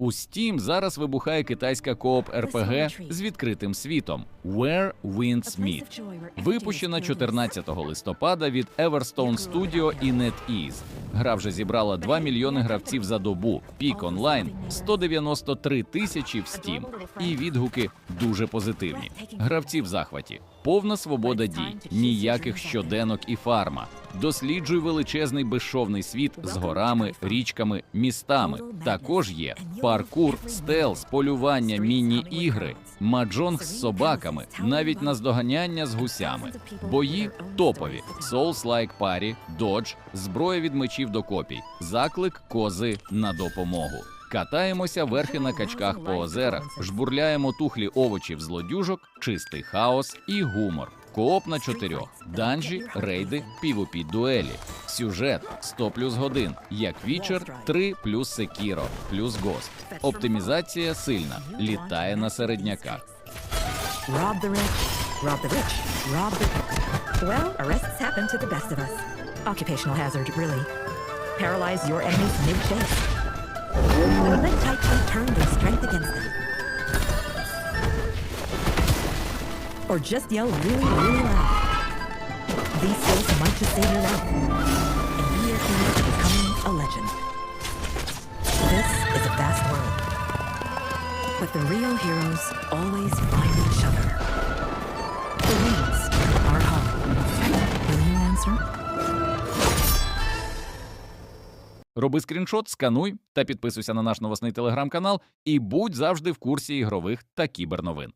У Steam зараз вибухає китайська кооп РПГ з відкритим світом Where Winds Meet. Випущена 14 листопада від Everstone Studio і NetEase. Гра вже зібрала 2 мільйони гравців за добу. Пік онлайн 193 тисячі в Steam. І відгуки дуже позитивні. Гравці в захваті. Повна свобода дій, ніяких щоденок і фарма. Досліджуй величезний безшовний світ з горами, річками, містами. Також є паркур, стелс, полювання, міні-ігри, маджонг з собаками, навіть наздоганяння з гусями. Бої топові: Souls-like парі, додж, зброя від мечів до копій, заклик кози на допомогу. Катаємося верхи на качках по озерах, жбурляємо тухлі овочів злодюжок, чистий хаос і гумор. Кооп на чотирьох, данжі, рейди, півопі дуелі, сюжет 100 плюс годин, як вічер 3 плюс секіро, плюс гост. Оптимізація сильна, літає на середняках. Rob the rich, rob the rich, rob the. Well, arrests happen to the best of us. Occupational hazard, really. Paralyze your enemies mid-chase. Let Titan turn their strength against them. Or just yell really, really loud. These skills might just save your life. And be your key to becoming a legend. This is a vast world. But the real heroes always find each other. The wings are home. Will you answer? Роби скріншот, скануй та підписуйся на наш новосний телеграм-канал і будь завжди в курсі ігрових та кіберновин.